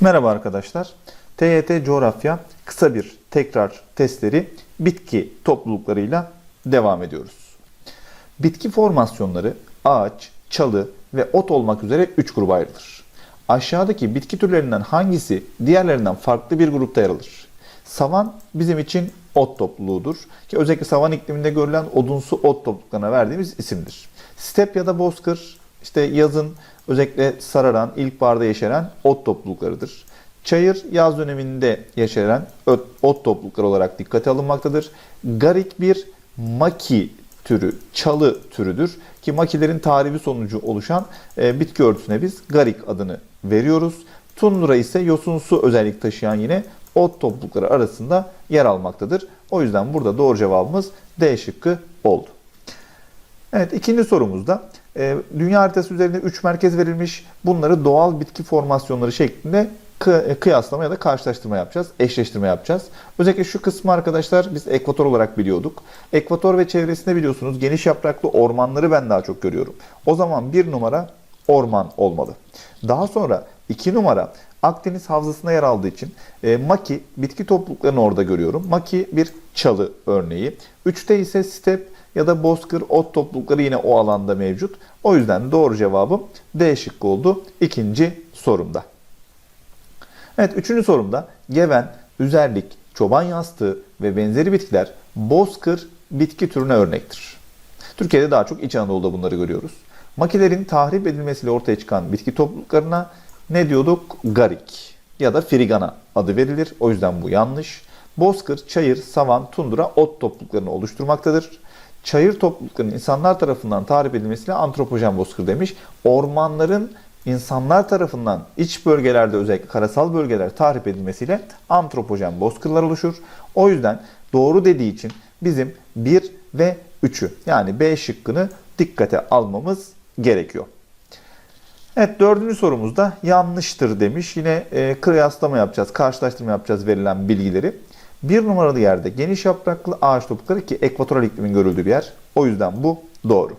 Merhaba arkadaşlar. TYT Coğrafya kısa bir tekrar testleri bitki topluluklarıyla devam ediyoruz. Bitki formasyonları ağaç, çalı ve ot olmak üzere 3 gruba ayrılır. Aşağıdaki bitki türlerinden hangisi diğerlerinden farklı bir grupta yer alır? Savan bizim için ot topluluğudur ki özellikle savan ikliminde görülen odunsu ot topluluklarına verdiğimiz isimdir. Step ya da bozkır işte yazın özellikle sararan, ilkbaharda yeşeren ot topluluklarıdır. Çayır yaz döneminde yeşeren ot, toplulukları olarak dikkate alınmaktadır. Garik bir maki türü, çalı türüdür ki makilerin tarihi sonucu oluşan e, bitki örtüsüne biz garik adını veriyoruz. Tundra ise yosunsu özellik taşıyan yine ot toplulukları arasında yer almaktadır. O yüzden burada doğru cevabımız D şıkkı oldu. Evet ikinci sorumuzda dünya haritası üzerinde 3 merkez verilmiş. Bunları doğal bitki formasyonları şeklinde e, kıyaslama ya da karşılaştırma yapacağız. Eşleştirme yapacağız. Özellikle şu kısmı arkadaşlar biz ekvator olarak biliyorduk. Ekvator ve çevresinde biliyorsunuz geniş yapraklı ormanları ben daha çok görüyorum. O zaman bir numara orman olmalı. Daha sonra iki numara Akdeniz havzasına yer aldığı için e, maki bitki topluluklarını orada görüyorum. Maki bir çalı örneği. Üçte ise step ya da bozkır ot toplulukları yine o alanda mevcut. O yüzden doğru cevabım D şıkkı oldu ikinci sorumda. Evet üçüncü sorumda geven, üzerlik, çoban yastığı ve benzeri bitkiler bozkır bitki türüne örnektir. Türkiye'de daha çok İç Anadolu'da bunları görüyoruz. Makilerin tahrip edilmesiyle ortaya çıkan bitki topluluklarına ne diyorduk? Garik ya da frigana adı verilir. O yüzden bu yanlış. Bozkır, çayır, savan, tundra ot topluluklarını oluşturmaktadır. Çayır topluluklarının insanlar tarafından tahrip edilmesiyle antropojen bozkır demiş. Ormanların insanlar tarafından iç bölgelerde özellikle karasal bölgeler tahrip edilmesiyle antropojen bozkırlar oluşur. O yüzden doğru dediği için bizim 1 ve 3'ü yani B şıkkını dikkate almamız gerekiyor. Evet dördüncü sorumuzda yanlıştır demiş. Yine e, kıyaslama yapacağız, karşılaştırma yapacağız verilen bilgileri. Bir numaralı yerde geniş yapraklı ağaç toplulukları ki ekvatoral iklimin görüldüğü bir yer. O yüzden bu doğru.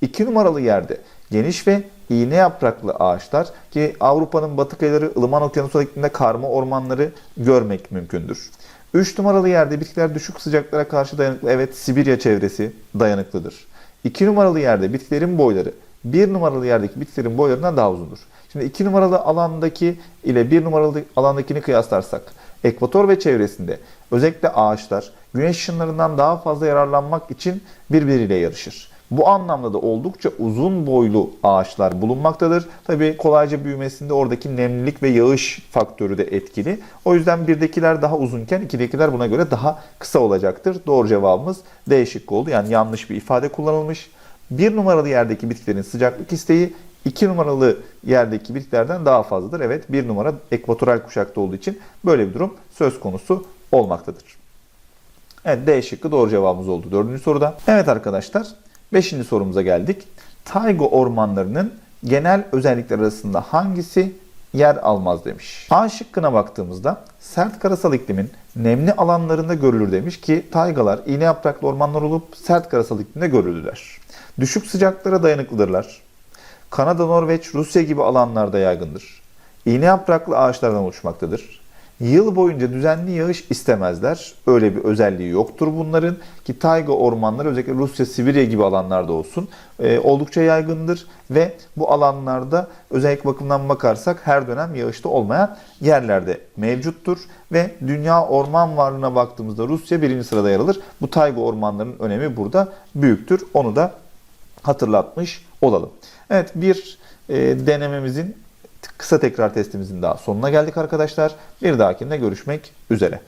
İki numaralı yerde geniş ve iğne yapraklı ağaçlar ki Avrupa'nın batı kıyıları ılıman okyanusal iklimde karma ormanları görmek mümkündür. 3 numaralı yerde bitkiler düşük sıcaklara karşı dayanıklı. Evet Sibirya çevresi dayanıklıdır. 2 numaralı yerde bitkilerin boyları 1 numaralı yerdeki bitkilerin boylarından daha uzundur. Şimdi 2 numaralı alandaki ile 1 numaralı alandakini kıyaslarsak ekvator ve çevresinde özellikle ağaçlar güneş ışınlarından daha fazla yararlanmak için birbiriyle yarışır. Bu anlamda da oldukça uzun boylu ağaçlar bulunmaktadır. Tabii kolayca büyümesinde oradaki nemlilik ve yağış faktörü de etkili. O yüzden birdekiler daha uzunken ikidekiler buna göre daha kısa olacaktır. Doğru cevabımız D şıkkı oldu. Yani yanlış bir ifade kullanılmış. Bir numaralı yerdeki bitkilerin sıcaklık isteği 2 numaralı yerdeki bitkilerden daha fazladır. Evet bir numara ekvatoral kuşakta olduğu için böyle bir durum söz konusu olmaktadır. Evet D şıkkı doğru cevabımız oldu dördüncü soruda. Evet arkadaşlar beşinci sorumuza geldik. Tayga ormanlarının genel özellikler arasında hangisi yer almaz demiş. A şıkkına baktığımızda sert karasal iklimin nemli alanlarında görülür demiş ki taygalar iğne yapraklı ormanlar olup sert karasal iklimde görülürler. Düşük sıcaklara dayanıklıdırlar. Kanada, Norveç, Rusya gibi alanlarda yaygındır. İğne yapraklı ağaçlardan oluşmaktadır. Yıl boyunca düzenli yağış istemezler. Öyle bir özelliği yoktur bunların. Ki tayga ormanları özellikle Rusya, Sibirya gibi alanlarda olsun e, oldukça yaygındır. Ve bu alanlarda özellik bakımından bakarsak her dönem yağışta olmayan yerlerde mevcuttur. Ve dünya orman varlığına baktığımızda Rusya birinci sırada yer alır. Bu tayga ormanlarının önemi burada büyüktür. Onu da hatırlatmış olalım. Evet bir e, denememizin kısa tekrar testimizin daha sonuna geldik arkadaşlar. Bir dahakinde görüşmek üzere.